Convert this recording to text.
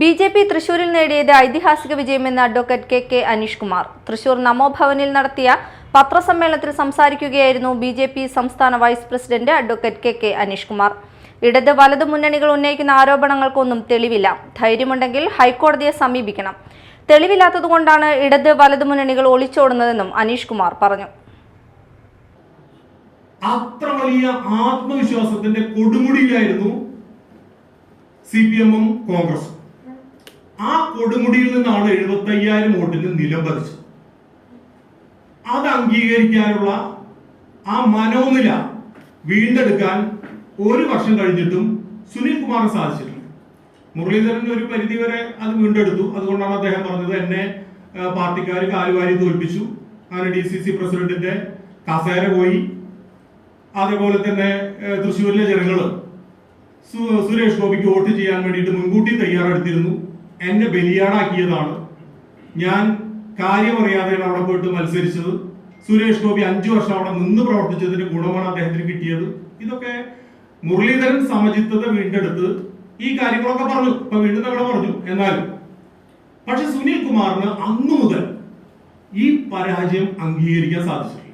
B J P തൃശൂരിൽ നേടിയത് ഐതിഹാസിക വിജയമെന്ന് advocate K K Aneesh Kumar Thrissur നമോഭവനിൽ നടത്തിയ പത്രസമ്മേളനത്തിൽ സംസാരിക്കുകയായിരുന്നു ബി ജെ പി സംസ്ഥാന vice president advocate K K Aneesh Kumar ഇടത് വലത് മുന്നണികൾ ഉന്നയിക്കുന്ന ആരോപണങ്ങൾക്കൊന്നും തെളിവില്ല. ധൈര്യമുണ്ടെങ്കിൽ ഹൈക്കോടതിയെ സമീപിക്കണം. തെളിവില്ലാത്തതുകൊണ്ടാണ് ഇടത് വലത് മുന്നണികൾ ഒളിച്ചോടുന്നതെന്നും അനീഷ് കുമാർ പറഞ്ഞു. അത്ര വലിയ ആത്മവിശ്വാസത്തിന്റെ കൊടുമുടിയിലായിരുന്നു സി പി എമ്മും കോൺഗ്രസും. കൊടുമുടിയിൽ നിന്നാണ് എഴുപത്തി അയ്യായിരം വോട്ടിന് നിലംപതിച്ചത് അത് അംഗീകരിക്കാനുള്ള ആ മനോനില വീണ്ടെടുക്കാൻ ഒരു വർഷം കഴിഞ്ഞിട്ടും സുനിൽ കുമാറിന് സാധിച്ചിട്ടില്ല. മുരളീധരൻ ഒരു പരിധി വരെ അത് വീണ്ടെടുത്തു. അതുകൊണ്ടാണ് അദ്ദേഹം പറഞ്ഞത് എന്നെ പാർട്ടിക്കാർ കാലുവാരി തോൽപ്പിച്ചു. അങ്ങനെ ഡി സി സി പ്രസിഡന്റിന്റെ കസേര പോയി. അതേപോലെ തന്നെ തൃശ്ശൂരിലെ ജനങ്ങൾ സുരേഷ് ഗോപിക്ക് വോട്ട് ചെയ്യാൻ വേണ്ടിയിട്ട് മുൻകൂട്ടി തയ്യാറെടുത്തിരുന്നു. എന്നെ ബലിയാടാക്കിയതാണ്. ഞാൻ കാര്യമറിയാതെയാണ് അവിടെ പോയിട്ട് മത്സരിച്ചത്. സുരേഷ് ഗോപി അഞ്ചു വർഷം അവിടെ നിന്ന് പ്രവർത്തിച്ചതിന്റെ ഗുണമാണ് അദ്ദേഹത്തിന് കിട്ടിയത്. ഇതൊക്കെ മുരളീധരൻ സമചിത്തത വീണ്ടെടുത്ത് ഈ കാര്യങ്ങളൊക്കെ പറഞ്ഞു. ഇപ്പൊ വീണ്ടും അവിടെ പറഞ്ഞു എന്നാലും. പക്ഷെ സുനിൽ കുമാറിന് അന്നു മുതൽ ഈ പരാജയം അംഗീകരിക്കാൻ സാധിച്ചു